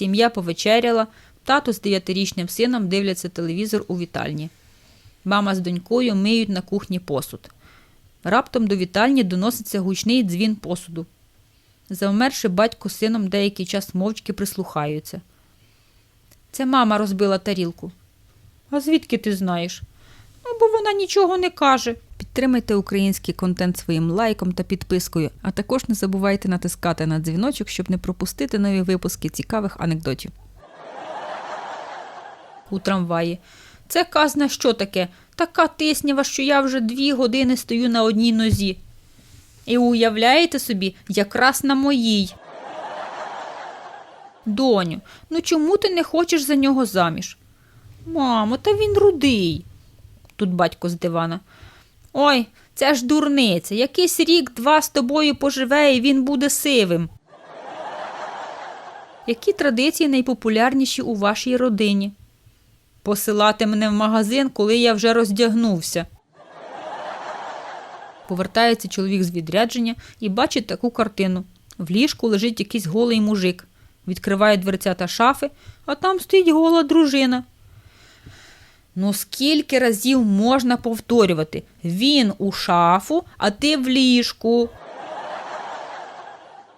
Сім'я повечеряла, тато з дев'ятирічним сином дивляться телевізор у вітальні. Мама з донькою миють на кухні посуд. Раптом до вітальні доноситься гучний дзвін посуду. Завмерши батько з сином деякий час мовчки прислухаються. Це мама розбила тарілку. А звідки ти знаєш? Ну, бо вона нічого не каже. Підтримайте український контент своїм лайком та підпискою, а також не забувайте натискати на дзвіночок, щоб не пропустити нові випуски цікавих анекдотів. У трамваї. Це казна що таке? Така тиснява, що я вже дві години стою на одній нозі. І уявляєте собі, якраз на моїй. Доню, ну чому ти не хочеш за нього заміж? Мамо, та він рудий. Тут батько з дивана. Ой, це ж дурниця. Якийсь рік-два з тобою поживе, і він буде сивим. Які традиції найпопулярніші у вашій родині? Посилати мене в магазин, коли я вже роздягнувся. Повертається чоловік з відрядження і бачить таку картину. В ліжку лежить якийсь голий мужик. Відкриває дверцята шафи, а там стоїть гола дружина. Ну, скільки разів можна повторювати? Він у шафу, а ти в ліжку.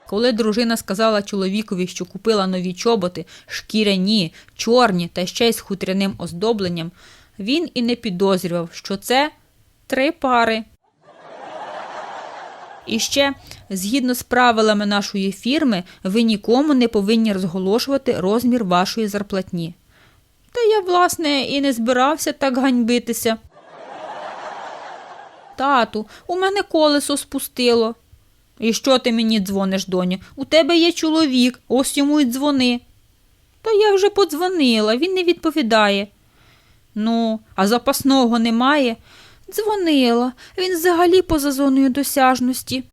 Коли дружина сказала чоловікові, що купила нові чоботи, шкіряні, чорні та ще й з хутряним оздобленням, він і не підозрював, що це три пари. І ще, згідно з правилами нашої фірми, ви нікому не повинні розголошувати розмір вашої зарплатні. Та я, власне, і не збирався так ганьбитися. Тату, у мене колесо спустило. І що ти мені дзвониш, доню? У тебе є чоловік, ось йому й дзвони. Та я вже подзвонила, він не відповідає. Ну, а запасного немає? Дзвонила, він взагалі поза зоною досяжності.